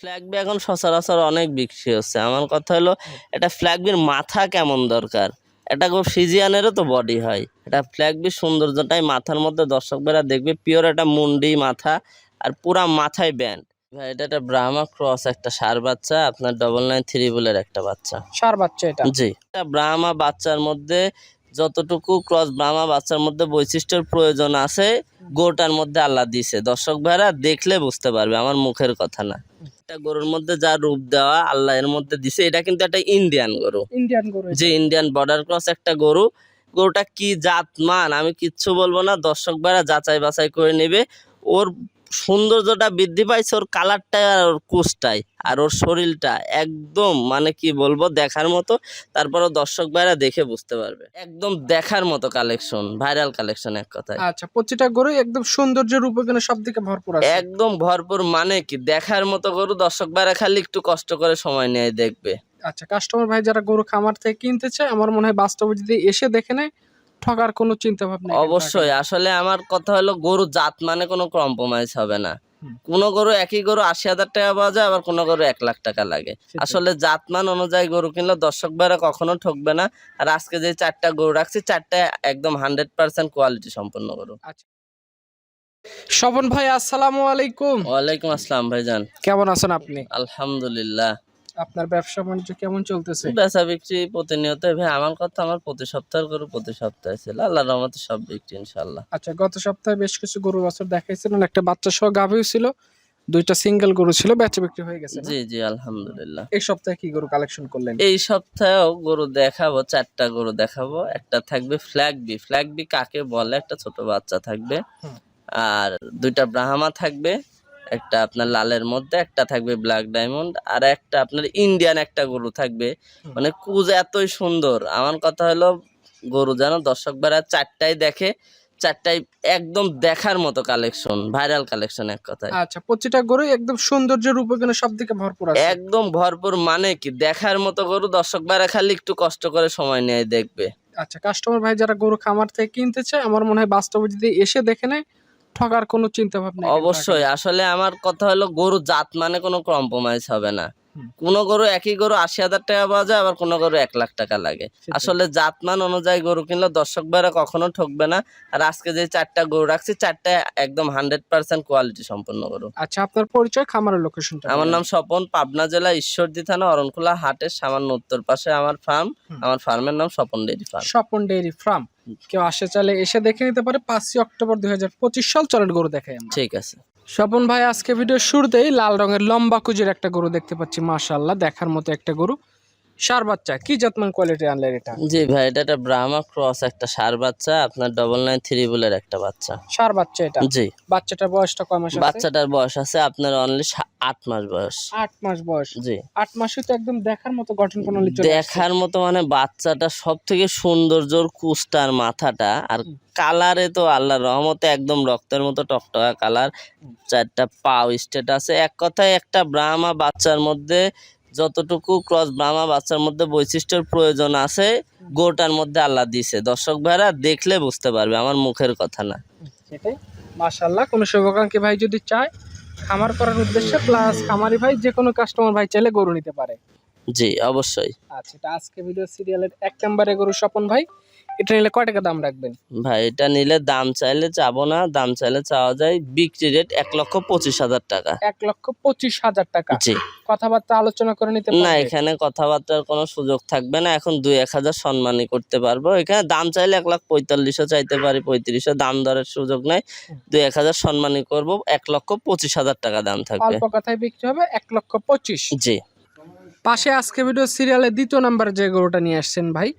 Flag B এখন সচরাচর অনেক বিক্রি হচ্ছে। আমার কথা হলো এটা ফ্ল্যাগ বির মাথা কেমন দরকার? এটা খুব ফিজিয়ানেরও তো বডি হয়। এটা ফ্ল্যাগ বির সৌন্দর্যটাই মাথার মধ্যে দর্শকরা দেখবে পিওর একটা মুন্ডি মাথা আর পুরা মাথায় ব্যান্ড ভাই এটা একটা ব্রাহ্মা ক্রস একটা সার বাচ্চা আপনার ডবল নাইন থ্রি বুলের একটা বাচ্চা। সার বাচ্চা এটা। জি। এটা ব্রাহ্মা বাচ্চার মধ্যে যতটুকু ক্রস ব্রাহ্মা বাচ্চার মধ্যে বৈশিষ্ট্যের প্রয়োজন আছে গোটার মধ্যে আল্লাহ দিছে। দর্শক ভাইরা দেখলে বুঝতে পারবে আমার মুখের কথা না। এটা গরুর মধ্যে যা রূপ দেওয়া আল্লাহ এর মধ্যে দিছে এটা কিন্তু একটা ইন্ডিয়ান গরু। ইন্ডিয়ান গরু যে ইন্ডিয়ান বর্ডার ক্রস একটা গরু গরুটা কি জাত মান আমি কিচ্ছু বলব না দর্শক ভাইরা যাচাই বাছাই করে নেবে। ওর সৌন্দর্যটা বৃদ্ধি পাইছে ওর কালারটা আর ওর কোষটাই আর ওর শরীরটা একদম মানে কি বলব দেখার মতো তারপরও দর্শক ভাইরা দেখে বুঝতে পারবে। একদম দেখার মতো কালেকশন ভাইরাল কালেকশন এক কথায়। আচ্ছা প্রতিটা গরু একদম সৌন্দর্যের রূপে কিন্তু সব দিকে ভরপুর আছে? একদম ভরপুর মানে কি দেখার মতো গরু দর্শক ভাইরা খালি একটু কষ্ট করে সময় নিয়ে দেখবে। আচ্ছা কাস্টমার ভাই যারা গরু খামার থেকে কিনতে চায় আমার মনে হয় বাস্তবে যদি এসে দেখে নেয় ঠকার কোনো চিন্তা ভাবনা অবশ্যই। আসলে আমার কথা হলো গরু জাত মানে কোনো কম্প্রোমাইজ হবে না। কোনো গরু একই গরু আশি হাজার টাকা পাওয়া যায় আবার কোনো গরু এক লাখ টাকা লাগে। আসলে জাতমান অনুযায়ী গরু কিনলে দর্শক ভাইরা কখনো ঠকবে না। আর আজকে যে চারটা গরু রাখছি চারটা একদম হান্ড্রেড পার্সেন্ট কোয়ালিটি সম্পন্ন গরু। স্বপন ভাই আসসালামু আলাইকুম। ওয়ালাইকুম আসসালাম ভাইজান। কেমন আছেন আপনি? আলহামদুলিল্লাহ। আপনার ব্যবসা বাণিজ্য কেমন চলতেছে? বেচা বিক্রি প্রতিনিয়ত ভাই আমার কথা আমার প্রতি সপ্তাহের গরু প্রতি সপ্তাহে ছিল আল্লাহ রহমতে সব বিক্রি ইনশাল্লাহ আচ্ছা গত সপ্তাহে বেশ কিছু গরু বছর দেখাইছিলেন একটা বাচ্চা সহ গাভীও ছিল দুইটা সিঙ্গেল গরু ছিল বেচা বিক্রি হয়ে গেছে জি জি আলহামদুলিল্লাহ। এই সপ্তাহে কি গরু কালেকশন করলেন? এই সপ্তাহেও গরু দেখাবো চারটা গরু দেখাবো একটা থাকবে ফ্ল্যাগ বি ফ্ল্যাগ বি কাকে বলে? একটা ছোট বাচ্চা থাকবে। আর দুইটা ব্রাহ্মা থাকবে একটা আপনার লালের মধ্যে একটা থাকবে ব্ল্যাক ডায়মন্ড আর একটা আপনার ইন্ডিয়ান একটা গরু থাকবে। মানে কুজ এতই সুন্দর। আমার কথা হলো গরু যেন দর্শক বেড়া চারটাই দেখে চারটাই একদম দেখার মতো কালেকশন ভাইরাল কালেকশন এক কথায়। আচ্ছা প্রতিটা গরু একদম সৌন্দর্যের রূপে কিন্তু সব দিকে ভরপুর আছে। একদম ভরপুর মানে কি? দেখার মতো গরু দর্শক বেড়া খালি একটু কষ্ট করে সময় নিয়ে দেখবে। আচ্ছা কাস্টমার ভাই যারা গরু খামার থেকে কিনতে চায় আমার মনে হয় বাস্তবে যদি এসে দেখে নেয় ঠকার কোনো চিন্তা ভাবনা অবশ্যই আসলে আমার কথা হলো গরু জাত মানে কোনো কম্প্রোমাইজ হবে না। কোনো গরু একই গরু আশি হাজার টাকা পাওয়া যায় আবার কোনো গরু এক লাখ টাকা লাগে। আসলে জাতমান অনুযায়ী গরু কিনলে দর্শক ভাইরা কখনো ঠকবে না। আর আজকে যে চারটা গরু রাখছি চারটা একদম হান্ড্রেড পার্সেন্ট কোয়ালিটি সম্পন্ন গরু। আচ্ছা আপনার পরিচয় খামারের লোকেশনটা আমার নাম স্বপন পাবনা জেলা ঈশ্বরদী থানা অরণখোলা হাটের সামান্য উত্তর পাশে আমার ফার্ম। আমার ফার্মের নাম Swapan dairy farm Swapan dairy farm কেউ আসে চাইলে এসে দেখে নিতে পারে। পাঁচই অক্টোবর দুই হাজার পঁচিশ সাল চলেন গরু দেখাই আমরা। ঠিক আছে। স্বপন ভাই, আজকে ভিডিও শুরুতেই লাল রঙের লম্বা কুজির একটা গরু দেখতে পাচ্ছি মাশাল্লাহ দেখার মতো একটা গরু। সার বাচ্চা কি জাতমান কোয়ালিটি আনলেন এটা? জি ভাই এটা একটা ব্রাহ্মা ক্রস একটা সার বাচ্চা আপনার ডবল নাইন থ্রি বুলের একটা বাচ্চা। সার বাচ্চা এটা? জি। বাচ্চাটার বয়সটা কয় মাস বাচ্চাটার বয়স আছে আপনার অনলি আট মাস বয়স। আট মাস বয়স? জি। আট মাসে তো একদম দেখার মতো গঠন প্রণালী চলে দেখার মতো মানে বাচ্চাটা সব থেকে সৌন্দর্যর কুস্টার মাথাটা আর কালারে তো আল্লাহ রহমতে একদম রক্তের মতো টকটকা কালার চারটা পাও স্টেট আছে। এক কথায় একটা ব্রাহ্মা বাচ্চার মধ্যে যতটুকু ক্রস ব্রাহ্মা বাচ্চার মধ্যে বৈশিষ্ট্যের প্রয়োজন আছে গোটার মধ্যে আল্লাহ দিছে। দর্শক ভাইরা দেখলে বুঝতে পারবে আমার মুখের কথা না। সেটাই। মাশাল্লাহ কোনো শুভাকাঙ্ক্ষী ভাই যদি চায় খামার করার উদ্দেশ্যে প্লাস খামারি ভাই যে কোনো কাস্টমার ভাই চাইলে গরু নিতে পারে। জি অবশ্যই। আচ্ছা আজকে ভিডিও সিরিয়ালের এক নম্বরে গরু স্বপন ভাই। এটা নিলে কয় টাকা দাম রাখবেন? ভাই এটা নিলে দাম চাইলে চাবো না দাম চাইলে চাওয়া যায়। বিক্রি রেট এক লক্ষ পঁচিশ হাজার টাকা। এক লক্ষ পঁচিশ হাজার টাকা। জি। কথাবার্তা আলোচনা করে নিতে না এখানে কথাবার্তার কোনো সুযোগ থাকবে না। এখন দুই এক হাজার সম্মানই করতে পারব। এখানে দাম চাইলে এক লাখ পঁয়তাল্লিশও চাইতে পারি পঁয়ত্রিশও দাম দরের সুযোগ নাই। দুই এক হাজার সম্মানই করব। এক লক্ষ পঁচিশ হাজার টাকা দাম থাকবে। অল্প কথায় বিক্রি হবে এক লক্ষ পঁচিশ। জি। পাশে আজকে ভিডিও সিরিয়ালে দ্বিতীয় নাম্বার যে গরুটা নিয়ে আসছেন ভাই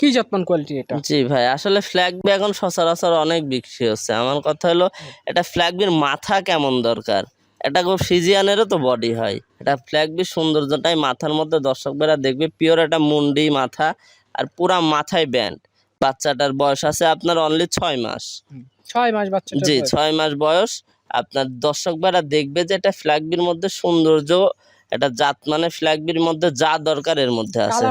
কি যত্ন কোয়ালিটি এটা? জি ভাই আসলে ফ্ল্যাগ বি এখন সচরাচর অনেক বিক্রি হচ্ছে। আমার কথা হলো এটা ফ্ল্যাগ বির মাথা কেমন দরকার? এটা খুব ফিজিয়ানেরও তো বডি হয়। এটা ফ্ল্যাগ বির সৌন্দর্যটাই মাথার মধ্যে দর্শকরা দেখবে পিওর একটা মুন্ডি মাথা আর পুরা মাথায় ব্যান্ড বাচ্চাটার বয়স আছে আপনার অনলি ছয় মাস। ছয় মাস বাচ্চা জি ছয় মাস বয়স। আপনার দর্শকরা দেখবে যে এটা ফ্ল্যাগ বির মধ্যে সৌন্দর্য এটা জাত মানে ফ্ল্যাগবির মধ্যে যা দরকার এর মধ্যে আছে।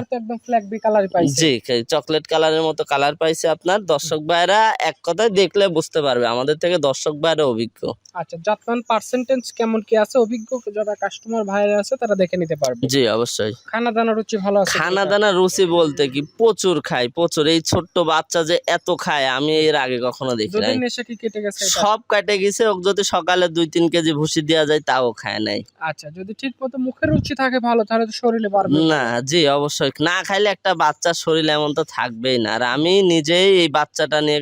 জি চকলেট কালারের মতো কালার পাইছে আপনার। দর্শক ভাইরা এক কথায় দেখলে বুঝতে পারবে আমাদের থেকে দর্শক ভাইরা অভিজ্ঞ। আচ্ছা জাতমান পার্সেন্টেজ কেমন কি আছে? অভিজ্ঞ যারা কাস্টমার ভাইরা আছে তারা দেখে নিতে পারবে। জি অবশ্যই। খানা দানা রুচি ভালো আছে খানা দানা রুচি বলতে কি? প্রচুর খায় প্রচুর। এই ছোট্ট বাচ্চা যে এত খায় আমি এর আগে কখনো দেখি নাই। দুদিন কেটে? গেছে ওকে যদি সকালে দুই তিন কেজি ভুসি দেওয়া যায় তাও খায় নাই। আচ্ছা যদি ঠিক মতো মুখের রুচি থাকে ভালো তাহলে তো শরীরে বাড়বে। না জি অবশ্যই। না খাইলে একটা বাচ্চার শরীর এমন তো থাকবেই না। আর আমি নিজেই এই বাচ্চাটা নিয়ে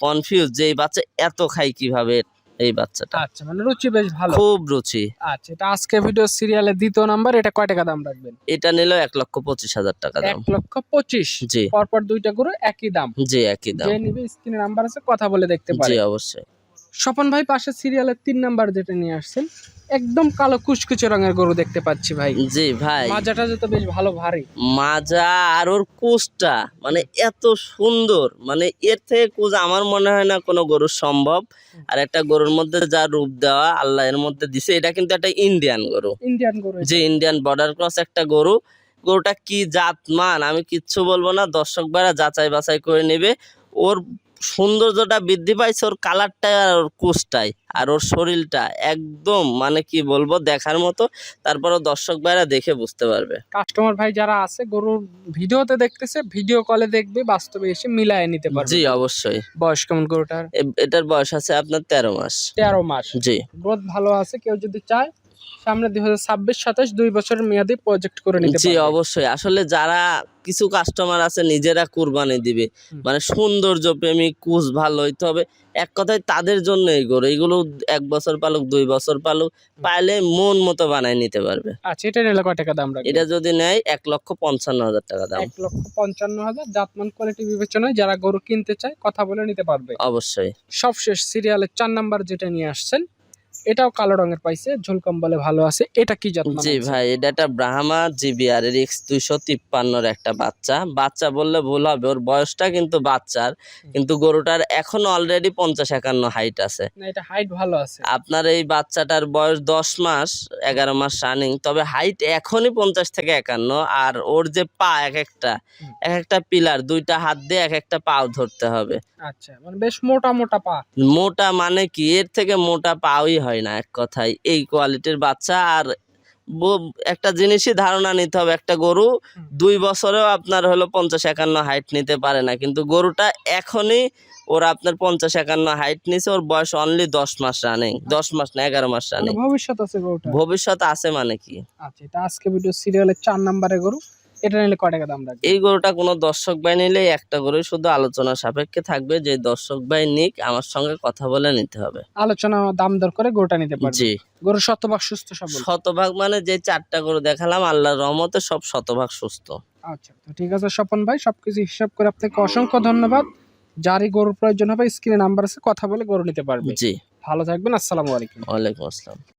কনফিউজ যে এই বাচ্চা এত খায় কীভাবে এই বাচ্চাটা। আচ্ছা মানে রুচি বেশ ভালো। খুব রুচি। আচ্ছা এটা আজকে ভিডিও সিরিয়ালে দ্বিতীয় নাম্বার এটা কয় টাকা দাম রাখবেন? এটা নিল এক লক্ষ পঁচিশ হাজার টাকা দাম। এক লক্ষ পঁচিশ। জি। পরপর দুইটা গরু একই দাম। জি একই দাম। যে নিবে স্ক্রিনে নাম্বার আছে কথা বলে দেখতে পারে। জি অবশ্যই। স্বপন ভাই পাশে সিরিয়ালের তিন নাম্বার যেটা নিয়ে আসছেন একদম কালো কুচকুচে রঙের গরু দেখতে পাচ্ছি ভাই। জি ভাই। মাজাটা যেতে বেশ ভালো ভারী। মাজা আর ওর কুচটা মানে এত সুন্দর মানে এর থেকে কুচ আমার মনে হয় না কোনো গরুর সম্ভব। আর একটা গরুর মধ্যে যা রূপ দেওয়া আল্লাহ এর মধ্যে দিছে এটা কিন্তু একটা ইন্ডিয়ান গরু। ইন্ডিয়ান গরু যে ইন্ডিয়ান বর্ডার ক্রস একটা গরু। গরুটা কি জাত মান আমি কিচ্ছু বলব না দর্শক ভাইরা যাচাই বাছাই করে নেবে। ওর সৌন্দর্যটা বৃদ্ধি পাইছে ওর কালারটা আর ওর কুচটাই আর ওর শরীরটা একদম মানে কি বলব দেখার মতো। তারপরও দর্শক ভাইরা দেখে বুঝতে পারবে। কাস্টমার ভাই যারা আছে গরুর ভিডিওতে দেখতেছে ভিডিও কলে দেখবে বাস্তবে এসে মিলায় নিতে পারবে। জি অবশ্যই। বয়স কেমন গরুটার? এটার বয়স আছে আপনার তেরো মাস। তেরো মাস। জি। গ্রোথ ভালো আছে কেউ যদি চায় সামনে দুই হাজার ছাব্বিশ সাতাশ দুই বছরের মেয়াদি প্রজেক্ট করে নিতে জি অবশ্যই। আসলে যারা কিছু কাস্টমার আছে নিজেরা কুরবানি দিবে। মানে সৌন্দর্য প্রেমিক কুচ ভালো হইতে হবে। এক কথায় তাদের জন্য এই গরু। এইগুলো এক বছর পালুক দুই বছর পালুক পাইলে মন মতো বানায় নিতে পারবে। আচ্ছা এটা নিলে কয় টাকা দাম এটা যদি নেয় এক লক্ষ পঞ্চান্ন হাজার টাকা দাম। এক লক্ষ পঞ্চান্ন হাজার। জাতমান কোয়ালিটি বিবেচনায় যারা গরু কিনতে চায় কথা বলে নিতে পারবে। অবশ্যই। সবশেষ সিরিয়ালের চার নাম্বার যেটা নিয়ে আসছেন এটাও কালো রঙের পাইছে ঝুলকম বলে ভালো আছে। এটা কি জাত জি ভাই এটা একটা ব্রাহ্মা জিবিআর এর এক্স দুইশো তিপ্পান্নর একটা বাচ্চা। বাচ্চা বললে ভুল হবে ওর বয়সটা কিন্তু বাচ্চার কিন্তু গরুটার এখন অলরেডি পঞ্চাশ একান্ন হাইট আছে। না এটা হাইট ভালো আছে। আপনার এই বাচ্চাটার বয়স দশ মাস এগারো মাস রানিং তবে হাইট এখনই পঞ্চাশ থেকে একান্ন আর ওর যে পা এক একটা এক একটা পিলার দুইটা হাত দিয়ে এক একটা পাও ধরতে হবে। আচ্ছা মানে বেশ মোটা মোটা পা। মোটা মানে কি? এর থেকে মোটা পাওই হয় না এক কথায়। এই কোয়ালিটির বাচ্চা আর একটা জিনিসই ধারণা নিতে হবে। একটা গরু দুই বছরেও আপনার হলো পঞ্চাশ একান্ন হাইট নিতে পারে না। কিন্তু গরুটা এখনই ওর আপনার পঞ্চাশ একান্ন হাইট নিছে ওর বয়স অনলি দশ মাস রানিং দশ মাস না এগারো মাস রানিং ভবিষ্যৎ আছে গরুটা ভবিষ্যৎ আছে মানে কি? আচ্ছা এটা আজকে ভিডিও সিরিয়ালের চার নাম্বারের গরু। এটা নিলে কয় টাকা দাম রাখবে? এই গরুটা কোনো দর্শক ভাই নিলে একটা গরু শুধু আলোচনা সাপেক্ষে থাকবে যে দর্শক ভাই নিক আমার সঙ্গে কথা বলে নিতে হবে। আলোচনা দাম দর করে গরুটা নিতে পারবে। জি। গরু শতভাগ সুস্থ সবল। শতভাগ মানে যে চারটা গরু দেখালাম আল্লাহর রহমতে সব শতভাগ সুস্থ। আচ্ছা তো ঠিক আছে স্বপন ভাই সবকিছু হিসাব করে আপনাকে অসংখ্য ধন্যবাদ। যারই গরুর প্রয়োজন হবে স্ক্রিনে নাম্বার আছে কথা বলে গরু নিতে পারবে। জি। ভালো থাকবেন আসসালামু আলাইকুম। ওয়ালাইকুম আসসালাম।